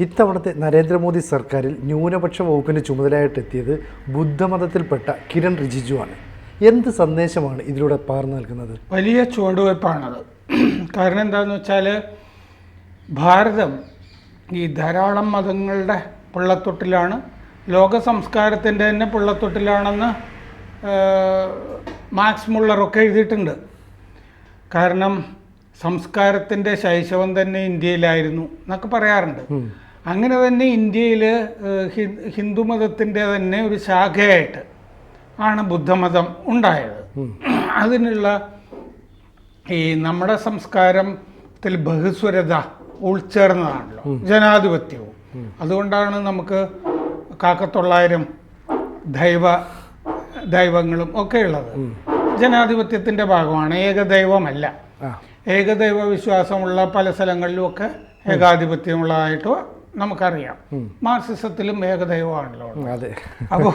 ഇത്തവണത്തെ നരേന്ദ്രമോദി സർക്കാരിൽ ന്യൂനപക്ഷ വകുപ്പിന്റെ ചുമതലയായിട്ടെത്തിയത് ബുദ്ധമതത്തിൽപ്പെട്ട കിരൺ റിജിജുവാണ് എന്ത് സന്ദേശമാണ് ഇതിലൂടെ പകർന്നു നൽകുന്നത്? വലിയ ചുവടുവയ്പ്പാണത്. കാരണം എന്താണെന്ന് വെച്ചാൽ ഭാരതം ഈ ധാരാളം മതങ്ങളുടെ പുള്ളത്തൊട്ടിലാണ്. ലോക സംസ്കാരത്തിന്റെ തന്നെ പുള്ളത്തൊട്ടിലാണെന്ന് മാക്സ് മുള്ളറൊക്കെ എഴുതിയിട്ടുണ്ട്. കാരണം സംസ്കാരത്തിന്റെ ശൈശവം തന്നെ ഇന്ത്യയിലായിരുന്നു എന്നൊക്കെ പറയാറുണ്ട്. അങ്ങനെ തന്നെ ഇന്ത്യയിൽ ഹിന്ദുമതത്തിന്റെ തന്നെ ഒരു ശാഖയായിട്ട് ആണ് ബുദ്ധമതം ഉണ്ടായത്. അതിനുള്ള ഈ നമ്മുടെ സംസ്കാരത്തിൽ ബഹുസ്വരത ഉൾച്ചേർന്നതാണല്ലോ ജനാധിപത്യവും. അതുകൊണ്ടാണ് നമുക്ക് കാക്കത്തൊള്ളായിരം ദൈവ ദൈവങ്ങളും ഒക്കെ ഉള്ളത്. ജനാധിപത്യത്തിന്റെ ഭാഗമാണ് ഏകദൈവമല്ല. ഏകദൈവ വിശ്വാസമുള്ള പല സ്ഥലങ്ങളിലുമൊക്കെ ഏകാധിപത്യമുള്ളതായിട്ട് നമുക്കറിയാം. മാർസിസത്തിലും ഏകദൈവമാണല്ലോ. അതെ. അപ്പോൾ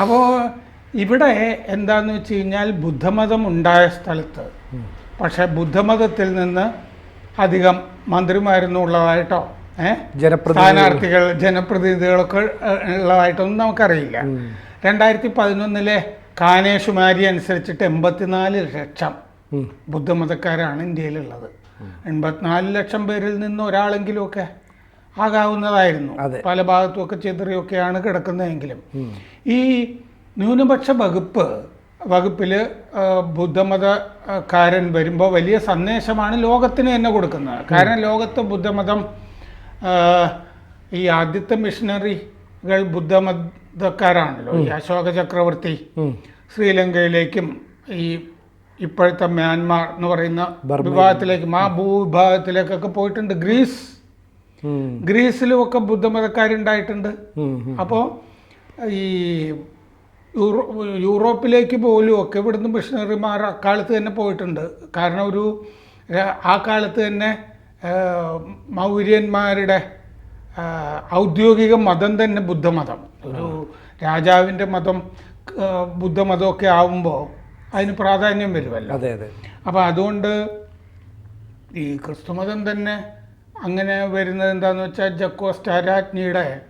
അപ്പോൾ ഇവിടെ എന്താന്ന് വെച്ച് കഴിഞ്ഞാൽ ബുദ്ധമതം ഉണ്ടായ സ്ഥലത്ത് പക്ഷെ ബുദ്ധമതത്തിൽ നിന്ന് അധികം മന്ത്രിമാരൊന്നും ഉള്ളതായിട്ടോ സ്ഥാനാർത്ഥികൾ ജനപ്രതിനിധികളൊക്കെ ഉള്ളതായിട്ടൊന്നും നമുക്കറിയില്ല. രണ്ടായിരത്തി പതിനൊന്നിലെ കാനേഷുമാരി അനുസരിച്ചിട്ട് എൺപത്തിനാല് ലക്ഷം. ബുദ്ധമതക്കാരാണ് ഇന്ത്യയിലുള്ളത്. എൺപത്തിനാല് ലക്ഷം പേരിൽ നിന്ന് ഒരാളെങ്കിലുമൊക്കെ ആകാവുന്നതായിരുന്നു. പല ഭാഗത്തും ഒക്കെ ചെതറിയൊക്കെയാണ് കിടക്കുന്നതെങ്കിലും. ഈ ന്യൂനപക്ഷ വകുപ്പ് വകുപ്പിൽ ബുദ്ധമതക്കാരൻ വരുമ്പോൾ വലിയ സന്ദേശമാണ് ലോകത്തിന് തന്നെ കൊടുക്കുന്നത്. കാരണം ലോകത്ത് ബുദ്ധമതം ഈ ആദ്യത്തെ മിഷനറികൾ ബുദ്ധമതക്കാരാണല്ലോ. ഈ അശോക ചക്രവർത്തി ശ്രീലങ്കയിലേക്കും ഈ ഇപ്പോഴത്തെ മ്യാൻമാർ എന്ന് പറയുന്ന വിഭാഗത്തിലേക്കും ആ ഭൂവിഭാഗത്തിലേക്കൊക്കെ പോയിട്ടുണ്ട്. ഗ്രീസ്. ഗ്രീസിലും ഒക്കെ ബുദ്ധമതക്കാരുണ്ടായിട്ടുണ്ട്. അപ്പോൾ ഈ യൂറോ യൂറോപ്പിലേക്ക് പോലും ഒക്കെ ഇവിടുന്ന് മിഷണറിമാർ അക്കാലത്ത് തന്നെ പോയിട്ടുണ്ട്. കാരണം ഒരു ആ കാലത്ത് തന്നെ മൗര്യന്മാരുടെ ഔദ്യോഗിക മതം തന്നെ ബുദ്ധമതം. ഒരു രാജാവിന്റെ മതം ബുദ്ധമതമൊക്കെ ആവുമ്പോൾ അതിന് പ്രാധാന്യം വരുമല്ലോ അതെ അതെ. അപ്പോൾ അതുകൊണ്ട് ഈ ക്രിസ്തുമതം തന്നെ അങ്ങനെ വരുന്നത് എന്താന്ന് വെച്ചാൽ ജക്കോസ്റ്റാ രാജ്ഞിയുടെ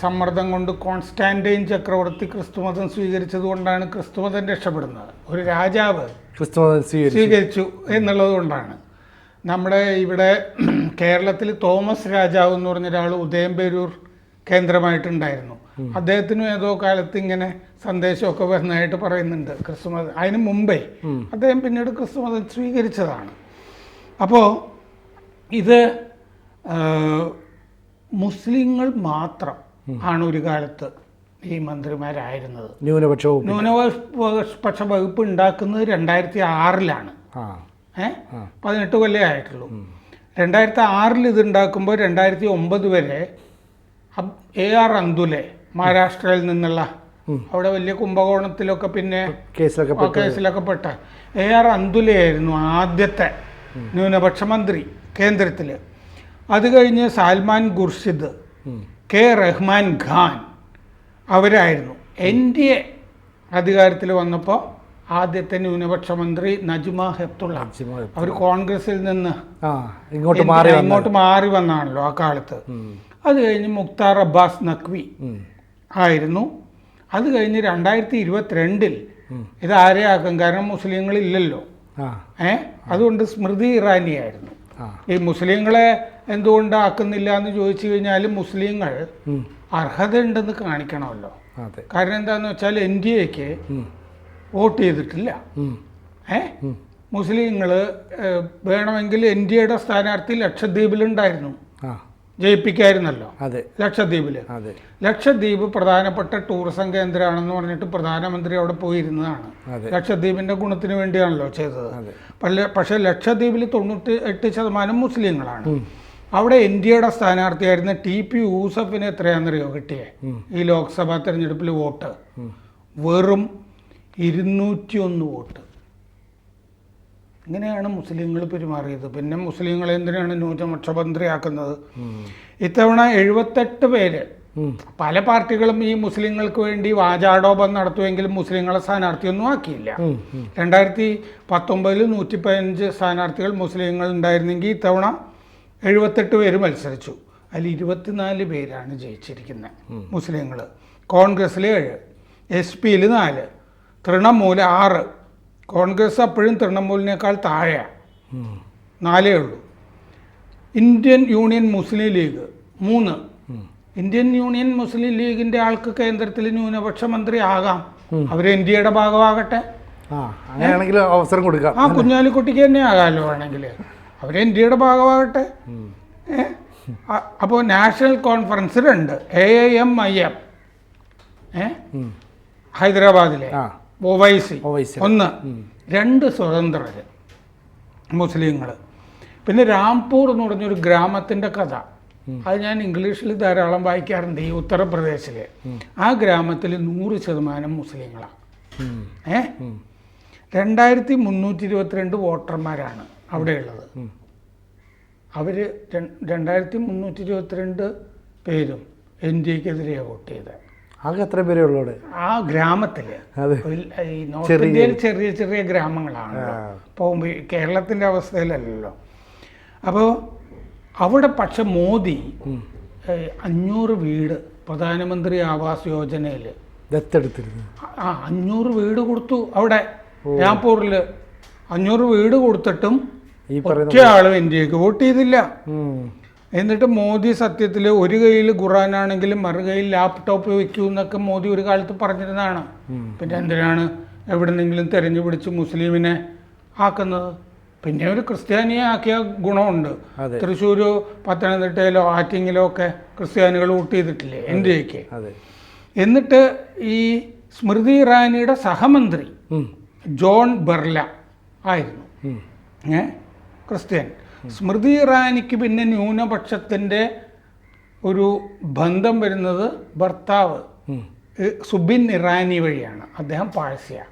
സമ്മർദ്ദം കൊണ്ട് കോൺസ്റ്റാന്റൈൻ ചക്രവർത്തി ക്രിസ്തുമതം സ്വീകരിച്ചത് കൊണ്ടാണ് ക്രിസ്തുമതം രക്ഷപ്പെടുന്നത്. ഒരു രാജാവ് ക്രിസ്തുമതം സ്വീകരിച്ചു. സ്വീകരിച്ചു എന്നുള്ളത് കൊണ്ടാണ്. നമ്മുടെ ഇവിടെ കേരളത്തിൽ തോമസ് രാജാവ് എന്ന് പറഞ്ഞ ഒരാൾ ഉദയംപേരൂർ കേന്ദ്രമായിട്ടുണ്ടായിരുന്നു. അദ്ദേഹത്തിനും ഏതോ കാലത്ത് ഇങ്ങനെ സന്ദേശമൊക്കെ വരുന്നതായിട്ട് പറയുന്നുണ്ട് ക്രിസ്തുമതം അതിന് മുമ്പേ അദ്ദേഹം പിന്നീട് ക്രിസ്തുമതം സ്വീകരിച്ചതാണ്. അപ്പോൾ ഇത് മുസ്ലിങ്ങൾ മാത്രം ആണ് ഒരു കാലത്ത് ഈ മന്ത്രിമാരായിരുന്നത്. ന്യൂനപക്ഷ വകുപ്പ് ന്യൂനപക്ഷ വകുപ്പ് ഉണ്ടാക്കുന്നത് രണ്ടായിരത്തി ആറിലാണ് ഏഹ് പതിനെട്ട് കൊല്ലേ ആയിട്ടുള്ളൂ. രണ്ടായിരത്തി ആറിൽ ഇത് ഉണ്ടാക്കുമ്പോൾ രണ്ടായിരത്തി ഒമ്പത് വരെ എ ആർ അന്തുലെ മഹാരാഷ്ട്രയിൽ നിന്നുള്ള അവിടെ വലിയ കുംഭകോണത്തിലൊക്കെ പിന്നെ കേസിലൊക്കെ പെട്ട കേസിലൊക്കെ പെട്ട എ ആർ അന്തുലയായിരുന്നു ആദ്യത്തെ ന്യൂനപക്ഷ മന്ത്രി. കേന്ദ്രത്തിൽ. അത് കഴിഞ്ഞ് സാൽമാൻ ഖുർഷിദ് കെ റഹ്മാൻ ഖാൻ അവരായിരുന്നു. എൻ ഡി എ അധികാരത്തിൽ വന്നപ്പോൾ ആദ്യത്തെ ന്യൂനപക്ഷ മന്ത്രി നജ്മ ഹെപ്തുള്ള. അവർ കോൺഗ്രസിൽ നിന്ന് ഇങ്ങോട്ട് മാറി ഇങ്ങോട്ട് മാറി വന്നാണല്ലോ ആ കാലത്ത്. അത് കഴിഞ്ഞ് മുക്താർ അബ്ബാസ് നഖ്വി ആയിരുന്നു. അത് കഴിഞ്ഞ് രണ്ടായിരത്തി ഇരുപത്തിരണ്ടിൽ ഇത് ആരെയാക്കും കാരണം മുസ്ലിങ്ങളില്ലല്ലോ. ഏ? അതുകൊണ്ട് സ്മൃതി ഇറാനി ആയിരുന്നു ഈ മുസ്ലിങ്ങളെ എന്തുകൊണ്ട് ആക്കുന്നില്ല എന്ന് ചോദിച്ചു കഴിഞ്ഞാൽ മുസ്ലിങ്ങൾ അർഹത ഉണ്ടെന്ന് കാണിക്കണമല്ലോ. കാരണം എന്താന്ന് വെച്ചാൽ എൻ ഡി എക്ക് വോട്ട് ചെയ്തിട്ടില്ല. ഏ? മുസ്ലിങ്ങൾ വേണമെങ്കിൽ എൻ ഡി എയുടെ സ്ഥാനാർത്ഥി ലക്ഷദ്വീപിലുണ്ടായിരുന്നു. ജയിപ്പിക്കായിരുന്നല്ലോ. അതെ. ലക്ഷദ്വീപിൽ അതെ. ലക്ഷദ്വീപ് പ്രധാനപ്പെട്ട ടൂറിസം കേന്ദ്രമാണെന്ന് പറഞ്ഞിട്ട് പ്രധാനമന്ത്രി അവിടെ പോയിരുന്നതാണ്. ലക്ഷദ്വീപിന്റെ ഗുണത്തിന് വേണ്ടിയാണല്ലോ ചെയ്തത്. പല- പക്ഷേ ലക്ഷദ്വീപിൽ തൊണ്ണൂറ്റി എട്ട് ശതമാനം മുസ്ലിങ്ങളാണ്. അവിടെ ഇന്ത്യയുടെ സ്ഥാനാർത്ഥിയായിരുന്ന ടി പി യൂസഫിന് എത്രയാണെന്നറിയോ കിട്ടിയേ? ഈ ലോക്സഭാ തെരഞ്ഞെടുപ്പിൽ വോട്ട്. വെറും ഇരുന്നൂറ്റിയൊന്ന് വോട്ട്. ഇങ്ങനെയാണ് മുസ്ലിങ്ങൾ പെരുമാറിയത്. പിന്നെ മുസ്ലിങ്ങളെ എന്തിനാണ് ന്യൂനപക്ഷമന്ത്രിയാക്കുന്നത്? ഇത്തവണ എഴുപത്തെട്ട് പേര് പല പാർട്ടികളും ഈ മുസ്ലിങ്ങൾക്ക് വേണ്ടി വാചാടോപം നടത്തുമെങ്കിലും മുസ്ലിങ്ങളെ സ്ഥാനാർത്ഥിയൊന്നും ആക്കിയില്ല. രണ്ടായിരത്തി പത്തൊമ്പതിൽ നൂറ്റി പതിനഞ്ച് സ്ഥാനാർത്ഥികൾ മുസ്ലിങ്ങൾ ഉണ്ടായിരുന്നെങ്കിൽ ഇത്തവണ എഴുപത്തെട്ട് പേര് മത്സരിച്ചു. അതിൽ ഇരുപത്തിനാല് പേരാണ് ജയിച്ചിരിക്കുന്നത് മുസ്ലിങ്ങൾ കോൺഗ്രസ്സിൽ ഏഴ് എസ് പിയിൽ നാല് തൃണമൂല ആറ് കോൺഗ്രസ് അപ്പോഴും തൃണമൂലിനേക്കാൾ താഴെയാണ്. നാലേ ഉള്ളൂ. ഇന്ത്യൻ യൂണിയൻ മുസ്ലിം ലീഗ് മൂന്ന്. ഇന്ത്യൻ യൂണിയൻ മുസ്ലിം ലീഗിന്റെ ആൾക്ക് കേന്ദ്രത്തിൽ ന്യൂനപക്ഷ മന്ത്രി ആകാം. അവർ ഇന്ത്യയുടെ ഭാഗമാകട്ടെ. അങ്ങനെയാണെങ്കിൽ അവസരം കൊടുക്കാം. ആ കുഞ്ഞാലിക്കുട്ടിക്ക് തന്നെ ആകാമല്ലോ വേണമെങ്കിൽ അവർ ഇന്ത്യയുടെ ഭാഗമാകട്ടെ. അപ്പോ അപ്പോൾ national കോൺഫറൻസിലുണ്ട് A I M I M. ഹൈദരാബാദിലെ. ഒവൈസി. ഒന്ന് രണ്ട് സ്വതന്ത്രർ മുസ്ലിങ്ങൾ പിന്നെ രാംപൂർ എന്ന് പറഞ്ഞൊരു ഗ്രാമത്തിന്റെ കഥ. അത് ഞാൻ ഇംഗ്ലീഷിൽ ധാരാളം വായിക്കാറുണ്ട് ഈ ഉത്തർപ്രദേശിലെ. ആ ഗ്രാമത്തിൽ നൂറ് ശതമാനം മുസ്ലിങ്ങളാണ്. ഏ? രണ്ടായിരത്തി മുന്നൂറ്റി ഇരുപത്തിരണ്ട് വോട്ടർമാരാണ് അവിടെയുള്ളത് അവർ രണ്ടായിരത്തി മുന്നൂറ്റി ഇരുപത്തിരണ്ട് പേരും എൻ ഡി എക്കെതിരെയാണ് വോട്ട് ചെയ്തത് ആകെ എത്ര പേരേ ഉള്ളൂ അവിടെ? ആ ഗ്രാമത്തിൽ ഈ നോർത്ത് ഇന്ത്യയിൽ ചെറിയ ചെറിയ ഗ്രാമങ്ങളാണ്. പോകുമ്പോൾ കേരളത്തിന്റെ അവസ്ഥയിലല്ലല്ലോ. അപ്പോൾ അവിടെ പക്ഷെ മോദി അഞ്ഞൂറ് വീട് പ്രധാനമന്ത്രി ആവാസ് യോജനയിൽ ദത്തെടുത്തിരുന്നു. ആ അഞ്ഞൂറ് വീട് കൊടുത്തു അവിടെ രാംപൂരിൽ അഞ്ഞൂറ് വീട് കൊടുത്തിട്ടും ഒറ്റ ആളും ഇന്ത്യയ്ക്ക് വോട്ട് ചെയ്തില്ല. എന്നിട്ട് മോദി സത്യത്തിൽ ഒരു കയ്യിൽ ഖുറാനാണെങ്കിലും മറു കയ്യിൽ ലാപ്ടോപ്പ് വെക്കൂ എന്നൊക്കെ മോദി ഒരു കാലത്ത് പറഞ്ഞിരുന്നതാണ്. പിന്നെ എന്തിനാണ് എവിടെന്നെങ്കിലും തെരഞ്ഞു പിടിച്ച് മുസ്ലിമിനെ ആക്കുന്നത്? പിന്നെ ഒരു ക്രിസ്ത്യാനിയെ ആക്കിയ ഗുണമുണ്ട്. തൃശ്ശൂർ പത്തനംതിട്ടയിലോ ആറ്റിങ്ങിലോ ഒക്കെ ക്രിസ്ത്യാനികൾ വോട്ട് ചെയ്തിട്ടില്ലേ ഇന്ത്യയ്ക്ക് അതെ. എന്നിട്ട് ഈ സ്മൃതി ഇറാനിയുടെ സഹമന്ത്രി ജോൺ ബെർല ആയിരുന്നു. ഏ? ക്രിസ്ത്യൻ സ്മൃതി ഇറാനിക്ക് പിന്നെ ന്യൂനപക്ഷത്തിന്റെ ഒരു ബന്ധം വരുന്നത് ഭർത്താവ് സുബിൻ ഇറാനി വഴിയാണ്. അദ്ദേഹം പാഴ്സ്യ.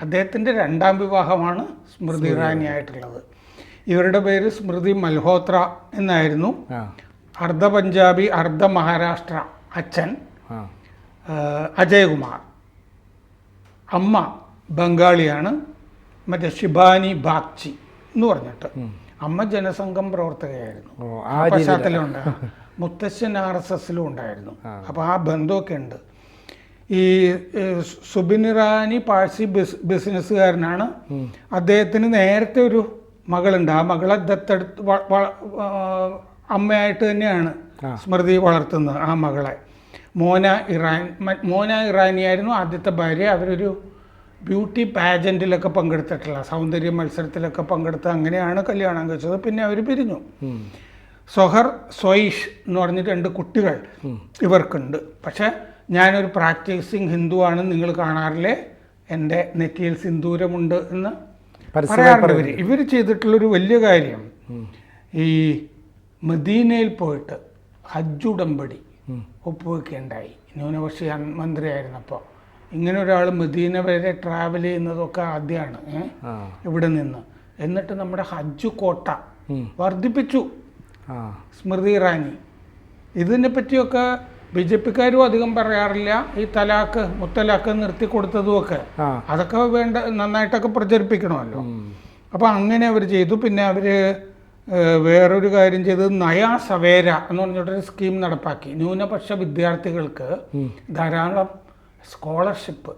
അദ്ദേഹത്തിന്റെ അദ്ദേഹത്തിന്റെ രണ്ടാം വിവാഹമാണ് സ്മൃതി ഇറാനി ആയിട്ടുള്ളത്. ഇവരുടെ പേര് സ്മൃതി മൽഹോത്ര എന്നായിരുന്നു. അർദ്ധ പഞ്ചാബി അർദ്ധ മഹാരാഷ്ട്ര അച്ഛൻ അജയകുമാർ. അമ്മ ബംഗാളിയാണ്. മറ്റേ ശിബാനി ബാഗ്ചി എന്ന് പറഞ്ഞിട്ട്. അമ്മ ജനസംഘം പ്രവർത്തകയായിരുന്നു. ആ പശ്ചാത്തലമുണ്ട്. മുത്തശ്ശൻ ആർ എസ് എസിലും ഉണ്ടായിരുന്നു. അപ്പോൾ ആ ബന്ധമൊക്കെ ഉണ്ട്. ഈ സുബിനിറാനി സുബിൻ ഇറാനി പാഴ്സി ബിസ് ബിസിനസ്സുകാരനാണ്. അദ്ദേഹത്തിന് നേരത്തെ ഒരു മകളുണ്ട്. ആ മകളെ ദത്തെടുത്ത് അമ്മയായിട്ട് തന്നെയാണ് സ്മൃതി വളർത്തുന്നത് ആ മകളെ. മോന ഇറാൻ മോന ഇറാനിയായിരുന്നു ആദ്യത്തെ ഭാര്യ. അവരൊരു ബ്യൂട്ടി പാജന്റിലൊക്കെ പങ്കെടുത്തിട്ടില്ല സൗന്ദര്യ മത്സരത്തിലൊക്കെ പങ്കെടുത്ത് അങ്ങനെയാണ് കല്യാണം കഴിച്ചത്. പിന്നെ അവർ പിരിഞ്ഞു. സൊഹർ സൊയിഷ് എന്ന് പറഞ്ഞ രണ്ട് കുട്ടികൾ ഇവർക്കുണ്ട്. പക്ഷെ ഞാനൊരു പ്രാക്ടീസിങ് ഹിന്ദു ആണ് നിങ്ങൾ കാണാറില്ലേ? എന്റെ നെറ്റിയിൽ സിന്ദൂരമുണ്ട് എന്ന് പറയാറുണ്ട് ഇവർ ഇവർ ചെയ്തിട്ടുള്ളൊരു വലിയ കാര്യം ഈ മദീനയിൽ പോയിട്ട് ഹജ്ജ് ഉടമ്പടി ഒപ്പുവെക്കുകയുണ്ടായി ന്യൂനപക്ഷ മന്ത്രിയായിരുന്നപ്പോൾ. ഇങ്ങനെ ഒരാൾ മദീന വരെ ട്രാവൽ ചെയ്യുന്നതൊക്കെ ആദ്യമാണ്? ഇവിടെ നിന്ന്. എന്നിട്ട് നമ്മുടെ ഹജ്ജ് കോട്ട വർദ്ധിപ്പിച്ചു. സ്മൃതി ഇറാനി. ഇതിനെ പറ്റിയൊക്കെ ബി ജെ പിക്കാരും അധികം പറയാറില്ല. ഈ തലാക്ക് മുത്തലാക്ക് നിർത്തി കൊടുത്തതുമൊക്കെ. അതൊക്കെ വേണ്ട നന്നായിട്ടൊക്കെ പ്രചരിപ്പിക്കണമല്ലോ. അപ്പൊ അപ്പോൾ അങ്ങനെ അവർ ചെയ്തു. പിന്നെ അവർ വേറൊരു കാര്യം ചെയ്തത് നയാ സവേര എന്ന് പറഞ്ഞിട്ടൊരു സ്കീം നടപ്പാക്കി. ന്യൂനപക്ഷ വിദ്യാർത്ഥികൾക്ക് ധാരാളം സ്കോളർഷിപ്പ്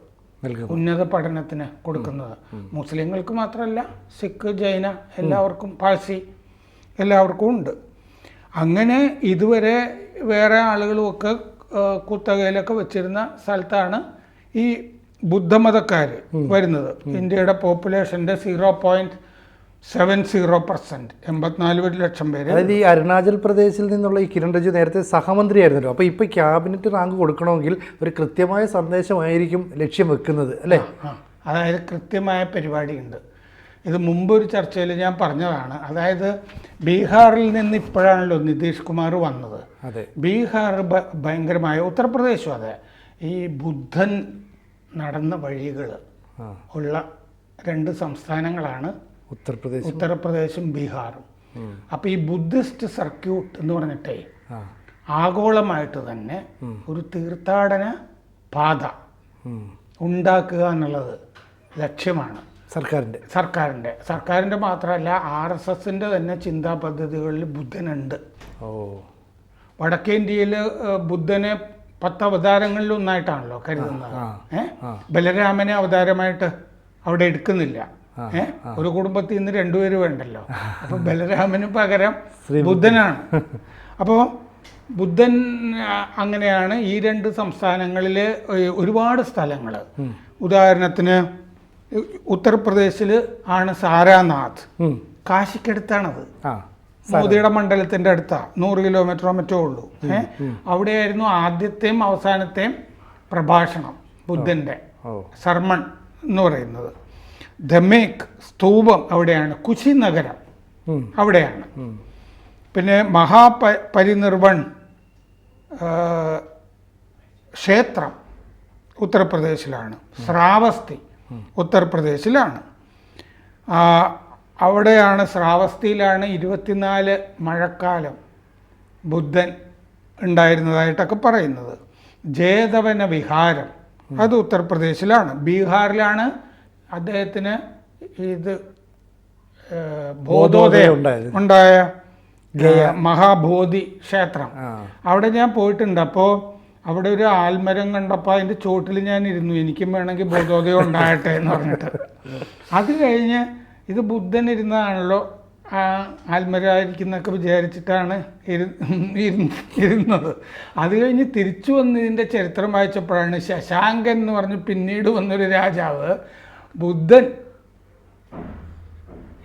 ഉന്നത പഠനത്തിന് കൊടുക്കുന്നത്. മുസ്ലിങ്ങൾക്ക് മാത്രമല്ല സിഖ് ജൈന എല്ലാവർക്കും പാഴ്സി എല്ലാവർക്കും ഉണ്ട്. അങ്ങനെ ഇതുവരെ വേറെ ആളുകളുമൊക്കെ കുത്തകയിലൊക്കെ വെച്ചിരുന്ന സ്ഥലത്താണ് ഈ ബുദ്ധമതക്കാർ വരുന്നത്. ഇന്ത്യയുടെ പോപ്പുലേഷന്റെ zero point seven zero percent. എൺപത്തിനാല് ലക്ഷം പേര്. അതായത് ഈ അരുണാചൽ പ്രദേശിൽ നിന്നുള്ള ഈ കിരൺ റിജു നേരത്തെ സഹമന്ത്രിയായിരുന്നല്ലോ. അപ്പോൾ ഇപ്പൊ ക്യാബിനറ്റ് റാങ്ക് കൊടുക്കണമെങ്കിൽ ഒരു കൃത്യമായ സന്ദേശമായിരിക്കും ലക്ഷ്യം വെക്കുന്നത് അല്ലേ? അതായത് കൃത്യമായ പരിപാടിയുണ്ട്. ഇത് മുമ്പ് ഒരു ചർച്ചയിൽ ഞാൻ പറഞ്ഞതാണ്. അതായത് ബീഹാറിൽ നിന്ന് ഇപ്പോഴാണല്ലോ നിതീഷ് കുമാർ വന്നത്. അതെ. ബീഹാർ ഭയങ്കരമായ ഉത്തർപ്രദേശും അതെ. ഈ ബുദ്ധൻ നടന്ന വഴികൾ ഉള്ള രണ്ട് സംസ്ഥാനങ്ങളാണ് ഉത്തർപ്രദേശ് ഉത്തർപ്രദേശും ബീഹാറും. അപ്പോൾ ഈ ബുദ്ധിസ്റ്റ് സർക്യൂട്ട് എന്ന് പറഞ്ഞിട്ടേ ആഗോളമായിട്ട് തന്നെ ഒരു തീർത്ഥാടന പാത. ഉണ്ടാക്കുക എന്നുള്ളത് ലക്ഷ്യമാണ്. സർക്കാരിന്റെ. സർക്കാരിന്റെ. സർക്കാരിന്റെ മാത്രമല്ല ആർ എസ് എസിന്റെ തന്നെ ചിന്താ പദ്ധതികളിൽ ബുദ്ധനുണ്ട്. ഓ. വടക്കേ ഇന്ത്യയിൽ ബുദ്ധനെ പത്ത് അവതാരങ്ങളിൽ ഒന്നായിട്ടാണല്ലോ കരുതുന്നത്. ഏഹ് ബലരാമനെ അവതാരമായിട്ട് അവിടെ എടുക്കുന്നില്ല. ഒരു കുടുംബത്തിൽ നിന്ന് രണ്ടുപേര് വേണ്ടല്ലോ. അപ്പൊ ബലരാമന് പകരം ബുദ്ധനാണ്. അപ്പോൾ ബുദ്ധൻ അങ്ങനെയാണ് ഈ രണ്ട് സംസ്ഥാനങ്ങളിൽ ഒരുപാട് സ്ഥലങ്ങൾ ഉദാഹരണത്തിന് ഉത്തർപ്രദേശിൽ ആണ് സാരാനാഥ്. കാശിക്കടുത്താണത്. മോദിയുടെ മണ്ഡലത്തിന്റെ അടുത്താ. നൂറ് കിലോമീറ്ററോ മറ്റോ ഉള്ളൂ. ഏഹ് അവിടെയായിരുന്നു ആദ്യത്തെയും അവസാനത്തെയും പ്രഭാഷണം ബുദ്ധന്റെ. സർമൺ എന്ന് പറയുന്നത്. ധമേക് സ്തൂപം അവിടെയാണ്. കുശി നഗരം അവിടെയാണ്. പിന്നെ മഹാപ പരിനിർവൺ ക്ഷേത്രം ഉത്തർപ്രദേശിലാണ്. ശ്രാവസ്തി ഉത്തർപ്രദേശിലാണ്. അവിടെയാണ് ശ്രാവസ്തിയിലാണ് ഇരുപത്തിനാല് മഴക്കാലം ബുദ്ധൻ ഉണ്ടായിരുന്നതായിട്ടൊക്കെ പറയുന്നത്. ജേതവന വിഹാരം. അത് ഉത്തർപ്രദേശിലാണ്. ബീഹാറിലാണ് അദ്ദേഹത്തിന് ഇത് ബോധോദയം ഉണ്ടായ മഹാബോധി ക്ഷേത്രം. അവിടെ ഞാൻ പോയിട്ടുണ്ട്. അപ്പോൾ അവിടെ ഒരു ആൽമരം കണ്ടപ്പോൾ അതിന്റെ ചോട്ടിൽ ഞാൻ ഇരുന്നു. എനിക്കും വേണമെങ്കിൽ ബോധോദയം ഉണ്ടാകട്ടെ എന്ന് പറഞ്ഞിട്ട്. അത് കഴിഞ്ഞ് ഇത് ബുദ്ധൻ ഇരുന്നതാണല്ലോ ആ ആൽമരായിരിക്കുന്നൊക്കെ വിചാരിച്ചിട്ടാണ് ഇരു ഇരുന്ന് ഇരുന്നത്. അത് കഴിഞ്ഞ് തിരിച്ചു വന്നതിന്റെ ചരിത്രം വായിച്ചപ്പോഴാണ് ശശാങ്കൻ എന്ന് പറഞ്ഞ് പിന്നീട് വന്നൊരു രാജാവ് ബുദ്ധൻ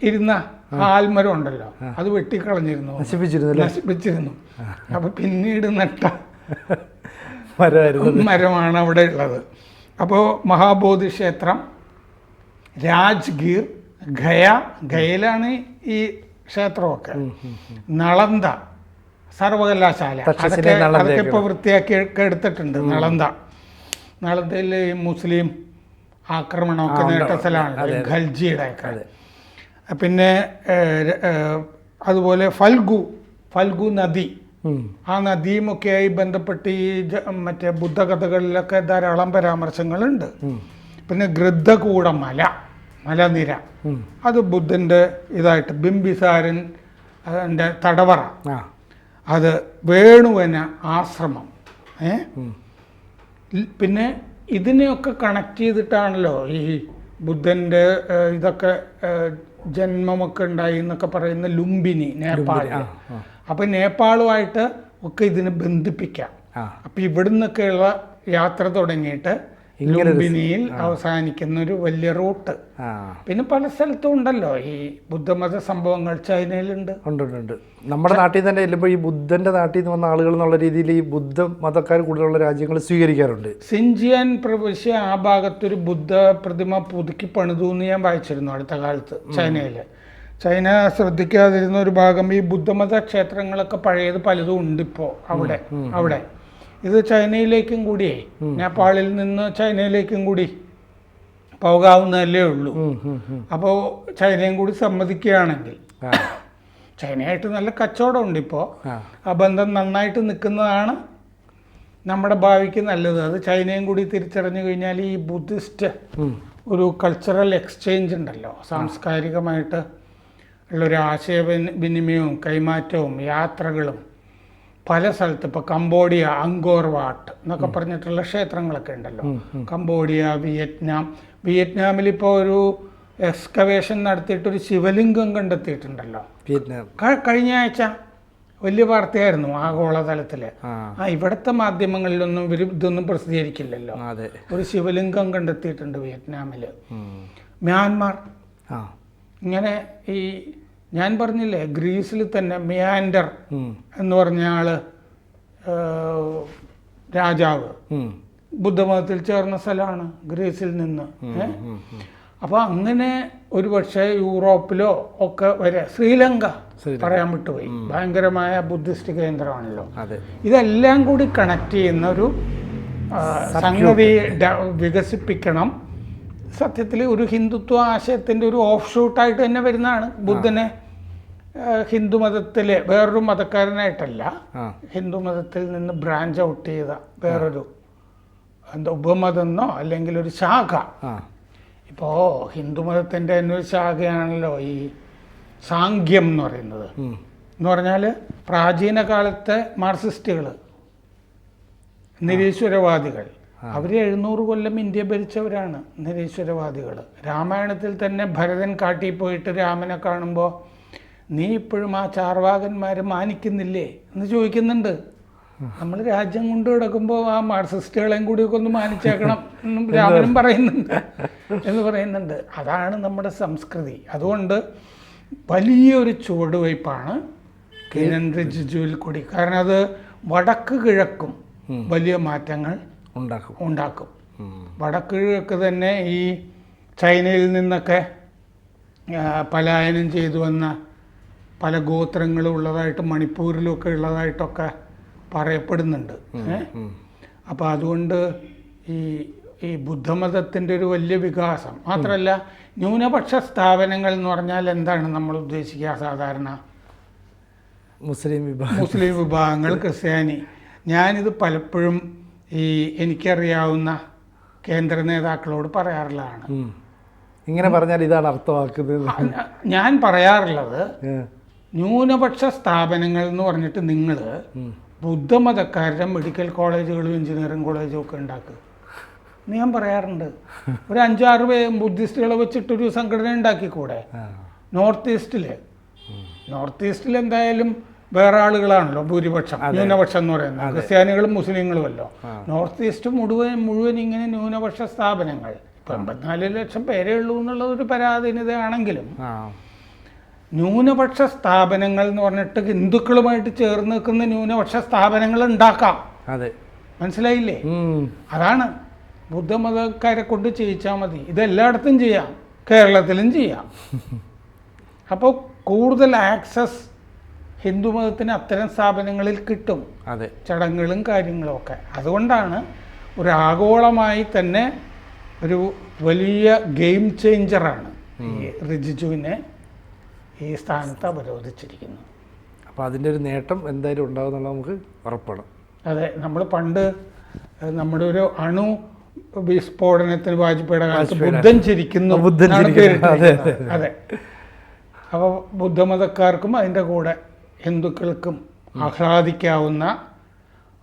ഇരുന്ന ആൽമരം ഉണ്ടല്ലോ. അത് വെട്ടിക്കളഞ്ഞിരുന്നു. നശിപ്പിച്ചിരുന്നു നശിപ്പിച്ചിരുന്നു. അപ്പൊ പിന്നീട് നട്ട മരമായിരുന്നു മരമാണ് അവിടെ ഉള്ളത്. അപ്പോൾ മഹാബോധി ക്ഷേത്രം രാജ്ഗീർ ഗയ ഗയയിലാണ് ഈ ക്ഷേത്രമൊക്കെ. നളന്ത സർവകലാശാല. അതൊക്കെ അതൊക്കെ ഇപ്പോൾ വൃത്തിയാക്കി എടുത്തിട്ടുണ്ട് നളന്ത നളന്തയിൽ ഈ മുസ്ലിം ആക്രമണമൊക്കെ നേട്ട സ്ഥലമാണ് ഖൽജിയുടെ പിന്നെ അതുപോലെ ഫൽഗു ഫൽഗു നദി. ആ നദിയുമൊക്കെയായി ബന്ധപ്പെട്ട് ഈ മറ്റേ ബുദ്ധകഥകളിലൊക്കെ ധാരാളം പരാമർശങ്ങളുണ്ട്. പിന്നെ ഗൃദ്ധകൂട മല മലനിര. അത് ബുദ്ധന്റെ ഇതായിട്ട് ബിംബിസാരൻ അതിന്റെ തടവറ. അത് വേണുവന ആശ്രമം. ഏ? പിന്നെ ഇതിനെയൊക്കെ കണക്ട് ചെയ്തിട്ടാണല്ലോ ഈ ബുദ്ധന്റെ ഇതൊക്കെ ജന്മമൊക്കെ ഉണ്ടായി എന്നൊക്കെ പറയുന്ന ലുംബിനി നേപ്പാൾ അപ്പൊ നേപ്പാളുമായിട്ട് ഒക്കെ ഇതിനെ ബന്ധിപ്പിക്കാം. അപ്പൊ ഇവിടുന്നൊക്കെയുള്ള യാത്ര തുടങ്ങിയിട്ട് ലുംബിനിയിൽ അവസാനിക്കുന്ന ഒരു വലിയ റൂട്ട്. പിന്നെ പല സ്ഥലത്തും ഉണ്ടല്ലോ. ഈ ബുദ്ധമത സംഭവങ്ങൾ ചൈനയിലുണ്ട്. ഉണ്ട് ഉണ്ട് നമ്മുടെ നാട്ടിൽ തന്നെ ചെല്ലുമ്പോൾ ഈ ബുദ്ധന്റെ നാട്ടിൽ നിന്ന് വന്ന ആളുകൾ എന്നുള്ള രീതിയിൽ ഈ ബുദ്ധ മതക്കാർ കൂടുതലുള്ള രാജ്യങ്ങൾ സ്വീകരിക്കാറുണ്ട്. സിൻജിയാൻ പ്രവിശ്യ ആ ഭാഗത്തൊരു ബുദ്ധ പ്രതിമ പുതുക്കി പണിതു എന്ന് ഞാൻ വായിച്ചിരുന്നു അടുത്ത കാലത്ത് ചൈനയിൽ ചൈന ശ്രദ്ധിക്കാതിരുന്ന ഒരു ഭാഗം ഈ ബുദ്ധമത ക്ഷേത്രങ്ങളൊക്കെ പഴയത് പലതും ഉണ്ട് ഇപ്പോൾ അവിടെ അവിടെ. ഇത് ചൈനയിലേക്കും കൂടിയേ. നേപ്പാളിൽ നിന്ന് ചൈനയിലേക്കും കൂടി പോകാവുന്നതല്ലേ ഉള്ളൂ. അപ്പോൾ ചൈനയും കൂടി സമ്മതിക്കുകയാണെങ്കിൽ ചൈനയായിട്ട് നല്ല കച്ചവടം ഉണ്ട് ഇപ്പോൾ ആ ബന്ധം നന്നായിട്ട് നിൽക്കുന്നതാണ് നമ്മുടെ ഭാവിക്ക് നല്ലത്. അത് ചൈനയും കൂടി തിരിച്ചറിഞ്ഞു കഴിഞ്ഞാൽ ഈ ബുദ്ധിസ്റ്റ് ഒരു കൾച്ചറൽ എക്സ്ചേഞ്ച് ഉണ്ടല്ലോ. സാംസ്കാരികമായിട്ട് ഉള്ളൊരു ആശയവിനിമയവും കൈമാറ്റവും യാത്രകളും പല സ്ഥലത്ത് ഇപ്പോൾ കംബോഡിയ അങ്കോർ വാട്ട് എന്നൊക്കെ പറഞ്ഞിട്ടുള്ള ക്ഷേത്രങ്ങളൊക്കെ ഉണ്ടല്ലോ. Cambodia Vietnam. വിയറ്റ്നാമിൽ ഇപ്പോൾ ഒരു എക്സ്കവേഷൻ നടത്തിയിട്ട് ഒരു ശിവലിംഗം കണ്ടെത്തിയിട്ടുണ്ടല്ലോ. വിയറ്റ്നാം. കഴിഞ്ഞ ആഴ്ച വലിയ വാർത്തയായിരുന്നു ആഗോളതലത്തിൽ ആ. ഇവിടുത്തെ മാധ്യമങ്ങളിലൊന്നും ഇവർ ഇതൊന്നും പ്രസിദ്ധീകരിക്കില്ലല്ലോ. ഒരു ശിവലിംഗം കണ്ടെത്തിയിട്ടുണ്ട് വിയറ്റ്നാമിൽ മ്യാൻമാർ. ഇങ്ങനെ ഈ ഞാൻ പറഞ്ഞില്ലേ ഗ്രീസിൽ തന്നെ മിയാൻഡർ എന്ന് പറഞ്ഞ ആൾ രാജാവ്. ബുദ്ധമതത്തിൽ ചേർന്ന സ്ഥലമാണ് ഗ്രീസിൽ നിന്ന്. അപ്പൊ അപ്പോൾ അങ്ങനെ ഒരു പക്ഷേ യൂറോപ്പിലോ ഒക്കെ വരെ ശ്രീലങ്ക. പറയാൻ വിട്ടുപോയി. ഭയങ്കരമായ ബുദ്ധിസ്റ്റ് കേന്ദ്രമാണല്ലോ. ഇതെല്ലാം കൂടി കണക്ട് ചെയ്യുന്ന ഒരു സംഗതി വികസിപ്പിക്കണം. സത്യത്തിൽ ഒരു ഹിന്ദുത്വ ആശയത്തിന്റെ ഒരു ഓഫ് ഷൂട്ടായിട്ട് തന്നെ വരുന്നതാണ്. ബുദ്ധനെ ഹിന്ദു മതത്തിലെ വേറൊരു മതക്കാരനായിട്ടല്ല ഹിന്ദു മതത്തിൽ നിന്ന് ബ്രാഞ്ച് ഔട്ട് ചെയ്ത വേറൊരു എന്താ ഉപമതെന്നോ അല്ലെങ്കിൽ ഒരു ശാഖ. ഇപ്പോൾ ഹിന്ദു ഹിന്ദുമതത്തിന്റെ തന്നെ ഒരു ശാഖയാണല്ലോ ഈ സാങ്ക്യം എന്ന് പറയുന്നത്. എന്ന് പറഞ്ഞാൽ പ്രാചീന കാലത്തെ മാർസിസ്റ്റുകൾ നിരീശ്വരവാദികൾ. അവർ എഴുന്നൂറ് കൊല്ലം ഇന്ത്യ ഭരിച്ചവരാണ് നിരീശ്വരവാദികൾ രാമായണത്തിൽ തന്നെ ഭരതൻ കാട്ടി പോയിട്ട് രാമനെ കാണുമ്പോൾ നീ ഇപ്പോഴും ആ ചാർവാകന്മാരെ മാനിക്കുന്നില്ലേ? എന്ന് ചോദിക്കുന്നുണ്ട്. നമ്മൾ രാജ്യം കൊണ്ട് കിടക്കുമ്പോൾ ആ മാർസിസ്റ്റുകളെയും കൂടിയൊക്കെ ഒന്ന് മാനിച്ചേക്കണം എന്നും രാമനും പറയുന്നുണ്ട്. എന്ന് പറയുന്നുണ്ട്. അതാണ് നമ്മുടെ സംസ്കൃതി. അതുകൊണ്ട് വലിയൊരു ചുവടുവയ്പ്പാണ് കിരൺ റിജിജുവിൽ കൂടി. കാരണം അത് വടക്ക് കിഴക്കും വലിയ മാറ്റങ്ങൾ ഉണ്ടാക്കും. ഉണ്ടാക്കും. വടക്കിഴക്ക് വടക്ക് കിഴക്ക് തന്നെ ഈ ചൈനയിൽ നിന്നൊക്കെ പലായനം ചെയ്തു വന്ന പല ഗോത്രങ്ങളും ഉള്ളതായിട്ട് മണിപ്പൂരിലൊക്കെ ഉള്ളതായിട്ടൊക്കെ പറയപ്പെടുന്നുണ്ട്? അപ്പോൾ അതുകൊണ്ട് ഈ ഈ ബുദ്ധമതത്തിന്റെ ഒരു വലിയ വികാസം. മാത്രമല്ല ന്യൂനപക്ഷ സ്ഥാപനങ്ങൾ എന്ന് പറഞ്ഞാൽ എന്താണ് നമ്മൾ ഉദ്ദേശിക്കുക? സാധാരണ മുസ്ലിം വിഭാഗം. മുസ്ലിം വിഭാഗങ്ങൾ ക്രിസ്ത്യാനി. ഞാനിത് പലപ്പോഴും ഈ എനിക്കറിയാവുന്ന കേന്ദ്ര നേതാക്കളോട് പറയാറുള്ളതാണ്. ഇങ്ങനെ പറഞ്ഞാൽ ഇതാണ് അർത്ഥമാക്കുന്നത്. ഞാൻ പറയാറുള്ളത് ന്യൂനപക്ഷ സ്ഥാപനങ്ങൾ എന്ന് പറഞ്ഞിട്ട് നിങ്ങൾ. ബുദ്ധമതക്കാരുടെ മെഡിക്കൽ കോളേജുകളും എഞ്ചിനീയറിംഗ് കോളേജും ഒക്കെ ഉണ്ടാക്കുക ഞാൻ പറയാറുണ്ട്. ഒരു അഞ്ചാറ് പേ ബുദ്ധിസ്റ്റുകളെ വെച്ചിട്ടൊരു സംഘടന ഉണ്ടാക്കിക്കൂടെ. നോർത്ത് ഈസ്റ്റിൽ നോർത്ത് ഈസ്റ്റിൽ എന്തായാലും വേറെ ആളുകളാണല്ലോ ഭൂരിപക്ഷം ന്യൂനപക്ഷം എന്ന് പറയുന്നത്. ക്രിസ്ത്യാനികളും മുസ്ലിങ്ങളുമല്ലോ. നോർത്ത് ഈസ്റ്റ് മുഴുവൻ മുഴുവൻ ഇങ്ങനെ ന്യൂനപക്ഷ സ്ഥാപനങ്ങൾ. ഇപ്പം എൺപത്തിനാല് ലക്ഷം പേരേ ഉള്ളൂ എന്നുള്ളത് ഒരു പരാധീനതയാണെങ്കിലും. ന്യൂനപക്ഷ സ്ഥാപനങ്ങൾ എന്ന് പറഞ്ഞിട്ട് ഹിന്ദുക്കളുമായിട്ട് ചേർന്ന് നിൽക്കുന്ന ന്യൂനപക്ഷ സ്ഥാപനങ്ങൾ ഉണ്ടാക്കാം. അതെ. മനസ്സിലായില്ലേ. അതാണ് ബുദ്ധമതക്കാരെ കൊണ്ട് ചെയ്യിച്ചാൽ മതി. ഇതെല്ലായിടത്തും ചെയ്യാം. കേരളത്തിലും ചെയ്യാം. അപ്പോൾ കൂടുതൽ ആക്സസ് ഹിന്ദുമതത്തിന് അത്തരം സ്ഥാപനങ്ങളിൽ കിട്ടും. അതെ. ചടങ്ങുകളും കാര്യങ്ങളും ഒക്കെ അതുകൊണ്ടാണ് ഒരു ആഗോളമായി തന്നെ ഒരു വലിയ ഗെയിം ചേഞ്ചറാണ് ഈ റിജിജുവിനെ ഈ സ്ഥാനത്ത് അവരോധിച്ചിരിക്കുന്നത്. അപ്പോൾ അതിന്റെ ഒരു നേട്ടം എന്തായാലും ഉണ്ടാകുന്നുള്ള നമുക്ക് ഉറപ്പാണ്. അതെ നമ്മൾ പണ്ട് നമ്മുടെ ഒരു അണു വിസ്ഫോടനത്തിന് വാജ്പേയിയുടെ കാലത്ത്. ബുദ്ധൻ ചിരിക്കുന്നു ബുദ്ധൻ. അതെ അപ്പോൾ ബുദ്ധമതക്കാർക്കും അതിന്റെ കൂടെ ഹിന്ദുക്കൾക്കും ആഹ്ലാദിക്കാവുന്ന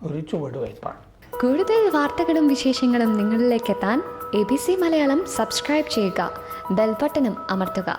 ഒരു ചുവടുവയ്പ്പാണ് കൂടുതൽ വാർത്തകളും വിശേഷങ്ങളും നിങ്ങളിലേക്ക് എത്താൻ A B C Malayalam subscribe ചെയ്യുക ബെൽബട്ടനും അമർത്തുക.